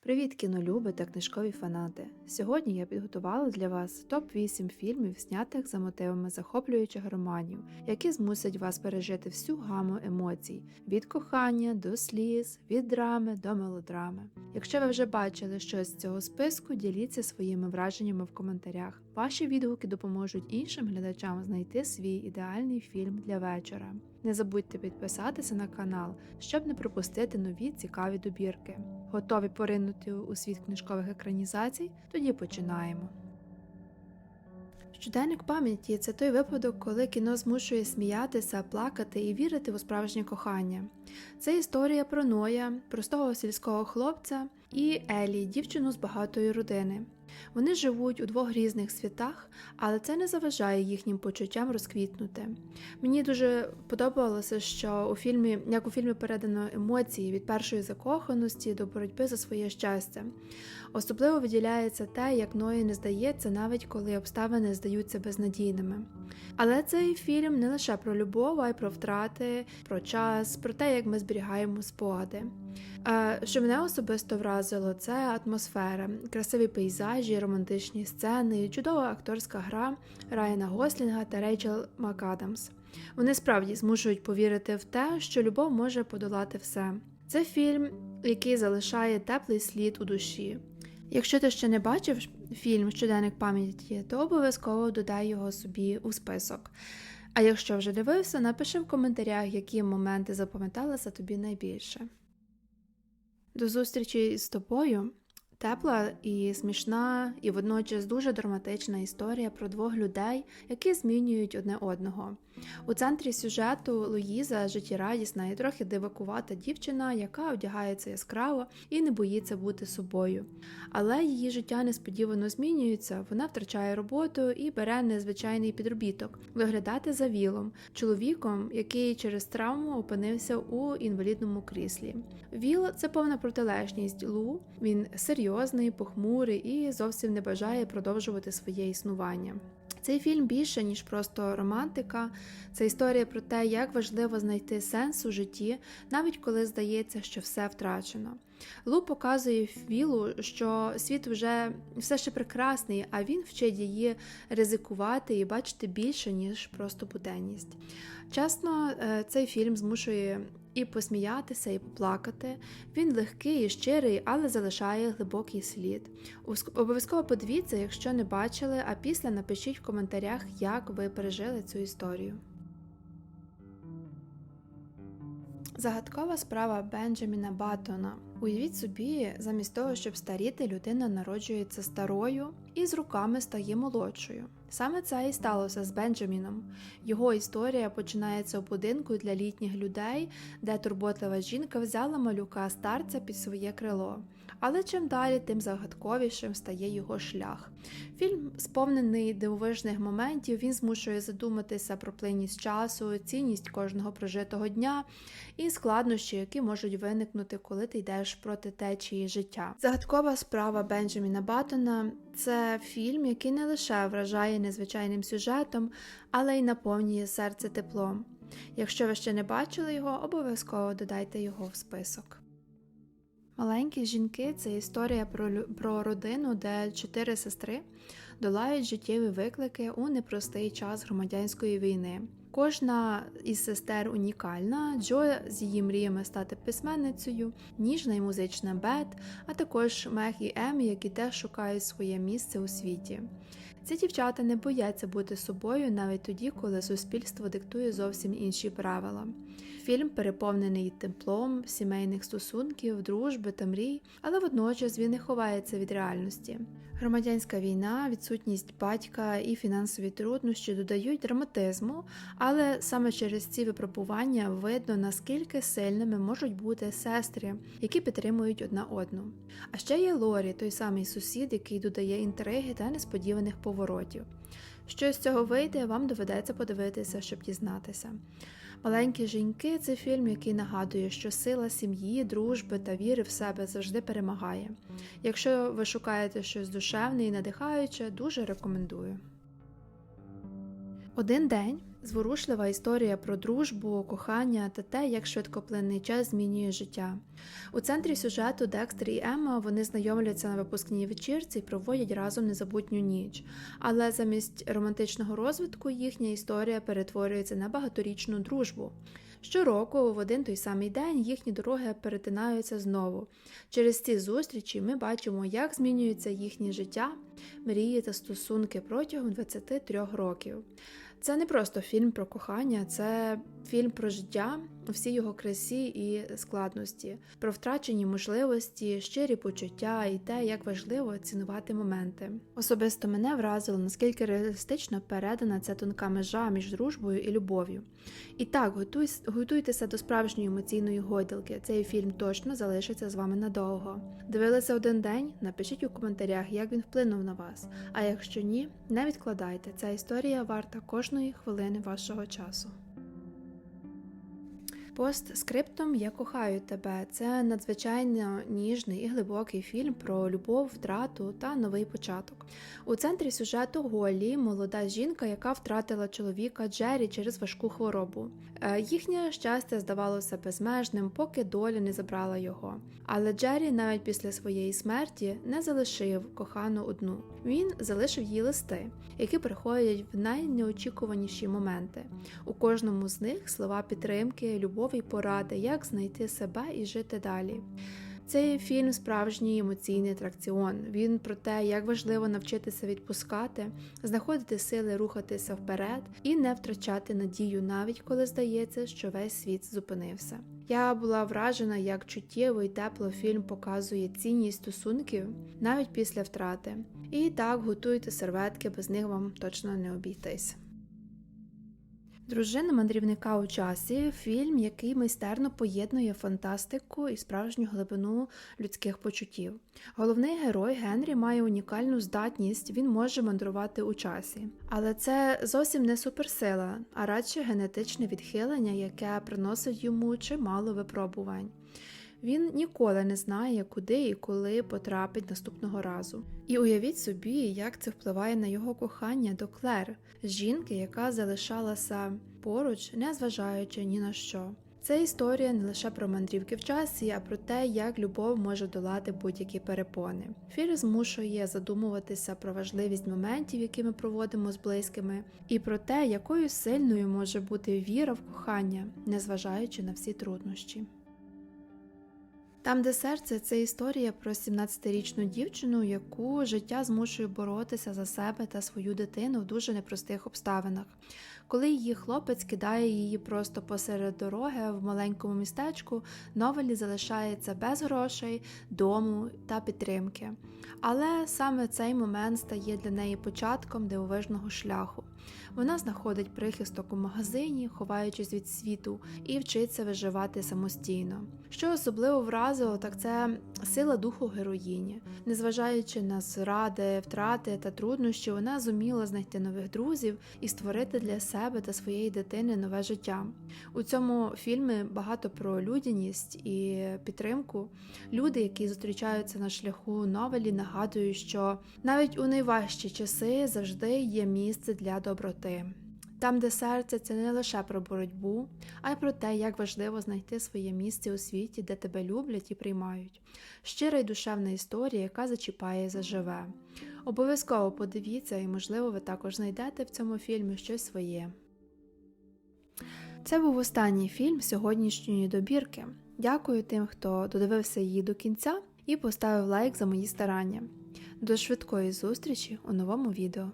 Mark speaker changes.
Speaker 1: Привіт, кінолюби та книжкові фанати! Сьогодні я підготувала для вас топ-8 фільмів, знятих за мотивами захоплюючих романів, які змусять вас пережити всю гаму емоцій від кохання до сліз, від драми до мелодрами. Якщо ви вже бачили щось з цього списку, діліться своїми враженнями в коментарях. Ваші відгуки допоможуть іншим глядачам знайти свій ідеальний фільм для вечора. Не забудьте підписатися на канал, щоб не пропустити нові цікаві добірки. Готові поринути у світ книжкових екранізацій? Тоді починаємо. Щоденник пам'яті це той випадок, коли кіно змушує сміятися, плакати і вірити у справжнє кохання. Це історія про Ноя, простого сільського хлопця і Елі, дівчину з багатої родини. Вони живуть у двох різних світах, але це не заважає їхнім почуттям розквітнути. Мені дуже подобалося, що у фільмі, як у фільмі передано емоції від першої закоханості до боротьби за своє щастя. Особливо виділяється те, як Ної не здається, навіть коли обставини здаються безнадійними. Але цей фільм не лише про любов, а й про втрати, про час, про те, як ми зберігаємо спогади. Е, Що мене особисто вразило, це атмосфера, красиві пейзажі, романтичні сцени, чудова акторська гра Райана Гослінга та Рейчел МакАдамс. Вони справді змушують повірити в те, що любов може подолати все. Це фільм, який залишає теплий слід у душі. Якщо ти ще не бачив фільм Щоденник пам'яті, то обов'язково додай його собі у список. А якщо вже дивився, напиши в коментарях, які моменти запам'яталися тобі найбільше. До зустрічі з тобою. Тепла і смішна, і водночас дуже драматична історія про двох людей, які змінюють одне одного. У центрі сюжету Луїза життєрадісна і трохи дивакувата дівчина, яка одягається яскраво і не боїться бути собою. Але її життя несподівано змінюється, вона втрачає роботу і бере незвичайний підробіток виглядати за вілом, чоловіком, який через травму опинився у інвалідному кріслі. Віл це повна протилежність Лу. Він серйозний, похмурий і зовсім не бажає продовжувати своє існування. Цей фільм більше, ніж просто романтика, це історія про те, як важливо знайти сенс у житті, навіть коли здається, що все втрачено. Лу показує Вілу, що світ вже все ще прекрасний, а він вчить її ризикувати і бачити більше, ніж просто буденність. Чесно, е, цей фільм змушує і посміятися, і поплакати. Він легкий і щирий, але залишає глибокий слід. Обов'язково подивіться, якщо не бачили, а після напишіть в коментарях, як ви пережили цю історію. Загадкова справа Бенджаміна Баттона. Уявіть собі, замість того, щоб старіти, людина народжується старою і з руками стає молодшою. Саме це і сталося з Бенджаміном. Його історія починається у будинку для літніх людей, де турботлива жінка взяла малюка старця під своє крило. Але чим далі, тим загадковішим стає його шлях. Фільм сповнений дивовижних моментів, він змушує задуматися про плинність часу, цінність кожного прожитого дня і складнощі, які можуть виникнути, коли ти йдеш проти течії життя. Загадкова справа Бенджаміна Баттона – це фільм, який не лише вражає незвичайним сюжетом, але й наповнює серце теплом. Якщо ви ще не бачили його, обов'язково додайте його в список. Маленькі жінки це історія про, про родину, де чотири сестри долають життєві виклики у непростий час громадянської війни. Кожна із сестер унікальна, Джо з її мріями стати письменницею, ніжна і музична Бет, а також Мег і Ем, які теж шукають своє місце у світі. Ці дівчата не бояться бути собою навіть тоді, коли суспільство диктує зовсім інші правила. Фільм переповнений теплом, сімейних стосунків, дружби та мрій, але водночас він не ховається від реальності. Громадянська війна, відсутність батька і фінансові труднощі додають драматизму, але саме через ці випробування видно, наскільки сильними можуть бути сестри, які підтримують одна одну. А ще є Лорі, той самий сусід, який додає інтриги та несподіваних поворотів. Що з цього вийде, вам доведеться подивитися, щоб дізнатися. Маленькі жінки це фільм, який нагадує, що сила сім'ї, дружби та віри в себе завжди перемагає. Якщо ви шукаєте щось душевне і надихаюче, дуже рекомендую. Один день зворушлива історія про дружбу, кохання та те, як швидкоплинний час змінює життя. У центрі сюжету Декстер і Емма вони знайомляться на випускній вечірці і проводять разом незабутню ніч. Але замість романтичного розвитку їхня історія перетворюється на багаторічну дружбу. Щороку, в один той самий день, їхні дороги перетинаються знову. Через ці зустрічі ми бачимо, як змінюється їхнє життя, мрії та стосунки протягом 23 років. Це не просто фільм про кохання, це фільм про життя у всій його красі і складності, про втрачені можливості, щирі почуття і те, як важливо цінувати моменти. Особисто мене вразило, наскільки реалістично передана ця тонка межа між дружбою і любов'ю. І так, готуй, готуйтеся до справжньої емоційної гойдалки. Цей фільм точно залишиться з вами надовго. Дивилися один день? Напишіть у коментарях, як він вплинув на вас. А якщо ні, не відкладайте. Ця історія варта кожної хвилини вашого часу. Постскриптом Я кохаю тебе. Це надзвичайно ніжний і глибокий фільм про любов, втрату та новий початок. У центрі сюжету Голі молода жінка, яка втратила чоловіка Джері через важку хворобу. Е, Їхнє щастя здавалося безмежним, поки доля не забрала його. Але Джері навіть після своєї смерті не залишив кохану одну. Він залишив їй листи, які приходять в найнеочікуваніші моменти. У кожному з них слова підтримки, любов і поради, як знайти себе і жити далі. Цей фільм справжній емоційний атракціон. Він про те, як важливо навчитися відпускати, знаходити сили рухатися вперед і не втрачати надію, навіть коли здається, що весь світ зупинився. Я була вражена, як чуттєво і тепло фільм показує цінність стосунків навіть після втрати. І так готуйте серветки, без них вам точно не обійтись. Дружина мандрівника у часі фільм, який майстерно поєднує фантастику і справжню глибину людських почуттів. Головний герой Генрі має унікальну здатність, він може мандрувати у часі. Але це зовсім не суперсила, а радше генетичне відхилення, яке приносить йому чимало випробувань. Він ніколи не знає, куди і коли потрапить наступного разу. І уявіть собі, як це впливає на його кохання до Клер, жінки, яка залишалася поруч, не зважаючи ні на що. Це історія не лише про мандрівки в часі, а про те, як любов може долати будь-які перепони. Фільм змушує задумуватися про важливість моментів, які ми проводимо з близькими, і про те, якою сильною може бути віра в кохання, незважаючи на всі труднощі. Там, де серце, це історія про 17-річну дівчину, яку життя змушує боротися за себе та свою дитину в дуже непростих обставинах. Коли її хлопець кидає її просто посеред дороги в маленькому містечку, Новелі залишається без грошей, дому та підтримки. Але саме цей момент стає для неї початком дивовижного шляху. Вона знаходить прихисток у магазині, ховаючись від світу, і вчиться виживати самостійно. Що особливо вразило, так це сила духу героїні. Незважаючи на зради, втрати та труднощі, вона зуміла знайти нових друзів і створити для себе та своєї дитини нове життя. У цьому фільмі багато про людяність і підтримку. Люди, які зустрічаються на шляху новелі, нагадують, що навіть у найважчі часи завжди є місце для доброти. Там, де серце, це не лише про боротьбу, а й про те, як важливо знайти своє місце у світі, де тебе люблять і приймають. Щира й душевна історія, яка зачіпає і заживе. Обов'язково подивіться, і, можливо, ви також знайдете в цьому фільмі щось своє. Це був останній фільм сьогоднішньої добірки. Дякую тим, хто додивився її до кінця і поставив лайк за мої старання. До швидкої зустрічі у новому відео.